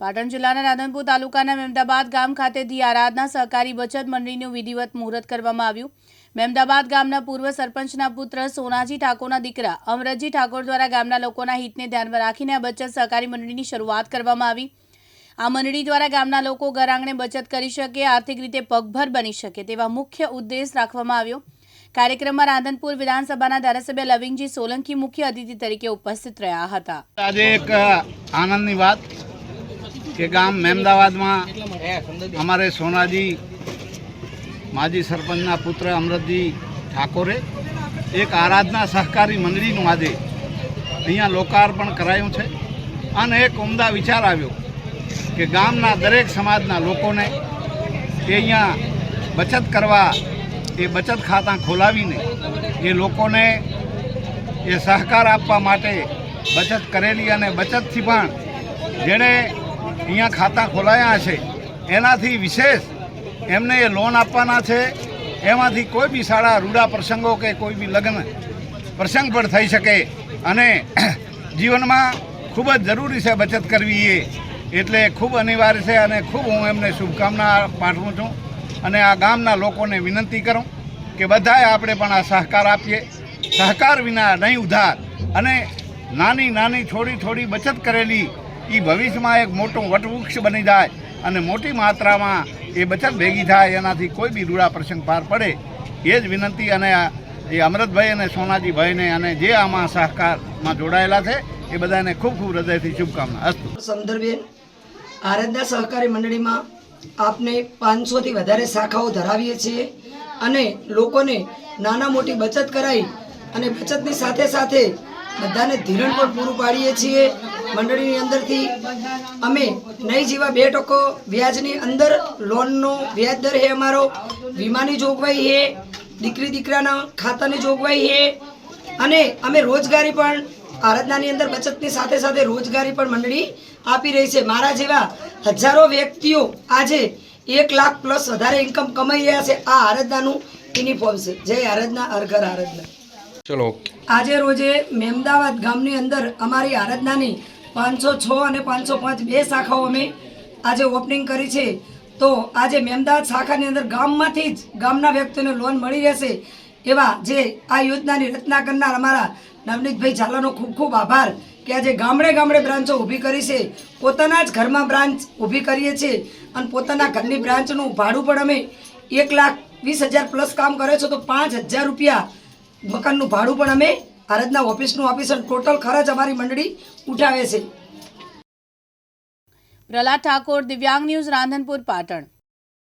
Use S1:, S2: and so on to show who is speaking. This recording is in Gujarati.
S1: પાટણ જિલ્લાના રાધનપુર તાલુકાના મહેમદાબાદ ગામ ખાતેથી આરાધના સહકારી બચત મંડળીનું વિધિવત મુહૂર્ત કરવામાં આવ્યું. મહેમદાબાદ ગામના પૂર્વ સરપંચના પુત્ર સોનાજી ઠાકોરના દીકરા અમરજી ઠાકોર દ્વારા ગામના લોકોના હિતને ધ્યાનમાં રાખીને આ બચત સહકારી મંડળીની શરૂઆત કરવામાં આવી. આ મંડળી દ્વારા ગામના લોકો ઘર બચત કરી શકે, આર્થિક રીતે પગભર બની શકે તેવા મુખ્ય ઉદ્દેશ રાખવામાં આવ્યો. કાર્યક્રમમાં રાધનપુર વિધાનસભાના ધારાસભ્ય લવિંગજી સોલંકી મુખ્ય અતિથિ તરીકે ઉપસ્થિત રહ્યા હતા.
S2: આજે એક આનંદની વાત. કે ગામ મહેમદાવાદમાં અમારે સોનાજી માજી સરપંચના પુત્ર અમૃતજી ઠાકોરે એક આરાધના સહકારી મંડળીનું આજે અહીંયા લોકાર્પણ કરાયું છે. અને એક ઉમદા વિચાર આવ્યો કે ગામના દરેક સમાજના લોકોને એ અહીંયા બચત કરવા એ બચત ખાતા ખોલાવીને એ લોકોને એ સહકાર આપવા માટે બચત કરેલી અને બચતથી પણ જેણે અહીંયા ખાતા ખોલાયા છે. એનાથી વિશેષ એમને એ લોન આપવાના છે. એમાંથી કોઈ બી સારા રૂડા પ્રસંગો કે કોઈ બી લગ્ન પ્રસંગ પણ થઈ શકે. અને જીવનમાં ખૂબ જ જરૂરી છે બચત કરવી એ. એટલે ખૂબ અનિવાર્ય છે અને ખૂબ હું એમને શુભકામના પાઠવું છું. અને આ ગામના લોકોને વિનંતી કરું કે બધાએ આપણે પણ આ સહકાર આપીએ. સહકાર વિના નહીં ઉધાર. અને નાની નાની થોડી થોડી બચત કરેલી એ ભવિષ્યમાં એક મોટું વટવૃક્ષ બની જાય અને મોટી માત્રામાં એ બચત ભેગી થાય, એનાથી કોઈ બી રૂડા પ્રસંગ પાર પડે, એ જ વિનંતી અને એ અમૃતભાઈ અને સોનાજીભાઈને અને જે આમાં સહકારમાં જોડાયેલા છે, એ બધાને ખૂબ ખૂબ હૃદયથી શુભકામના. અસ્તુ.
S3: સંદર્ભે આરાધના સહકારી મંડળીમાં આપને પાંચસોથી વધારે શાખાઓ ધરાવીએ છીએ અને લોકોને નાના મોટી બચત કરાવી અને બચતની સાથે સાથે બધાને ધિરણ પણ પૂરું પાડીએ છીએ. મંડળીની અંદરથી અમે નહીં જેવા બે ટકો વ્યાજની અંદર લોનનો વ્યાજ દર છે અમારો. વીમાની જોગવાઈ છે દીકરી દીકરાના ખાતાની જોગવાઈ છે અને અમે રોજગારી પણ આરાધનાની અંદર બચતની સાથે સાથે રોજગારી પણ મંડળી આપી રહી છે. મારા જેવા હજારો વ્યક્તિઓ આજે એક લાખ પ્લસ વધારે ઇન્કમ કમાઈ રહ્યા છે. આ આરાધનાનું યુનિફોર્મ છે. જય આરાધના, હર આરાધના.
S4: ચલો.
S3: આજે રોજે મહેમદાવાદ ગામની અંદર અમારી આરાધનાની પાંચસો છ અને પાંચસો પાંચ બે શાખાઓ અમે આજે ઓપનિંગ કરી છે. તો આજે મહેમદાવાદ શાખાની અંદર ગામમાંથી જ ગામના વ્યક્તિઓને લોન મળી રહેશે એવા જે આ યોજનાની રચના કરનાર અમારા નવનીતભાઈ ઝાલાનો ખૂબ ખૂબ આભાર કે આજે ગામડે ગામડે બ્રાન્ચો ઊભી કરી છે. પોતાના જ ઘરમાં બ્રાન્ચ ઊભી કરીએ છીએ અને પોતાના ઘરની બ્રાન્ચનું ભાડું પણ અમે એક લાખ વીસ હજાર પ્લસ કામ કરે છે. તો પાંચ હજાર રૂપિયા મકાનનું ભાડું પણ અમે આરજના ઓફિસનું આપીશ ટોટલ ખર્ચ અમારી મંડળી ઉઠાવે છે.
S1: પ્રહલાદ ઠાકોર, દિવ્યાંગ ન્યૂઝ રાધનપુર, પાટણ.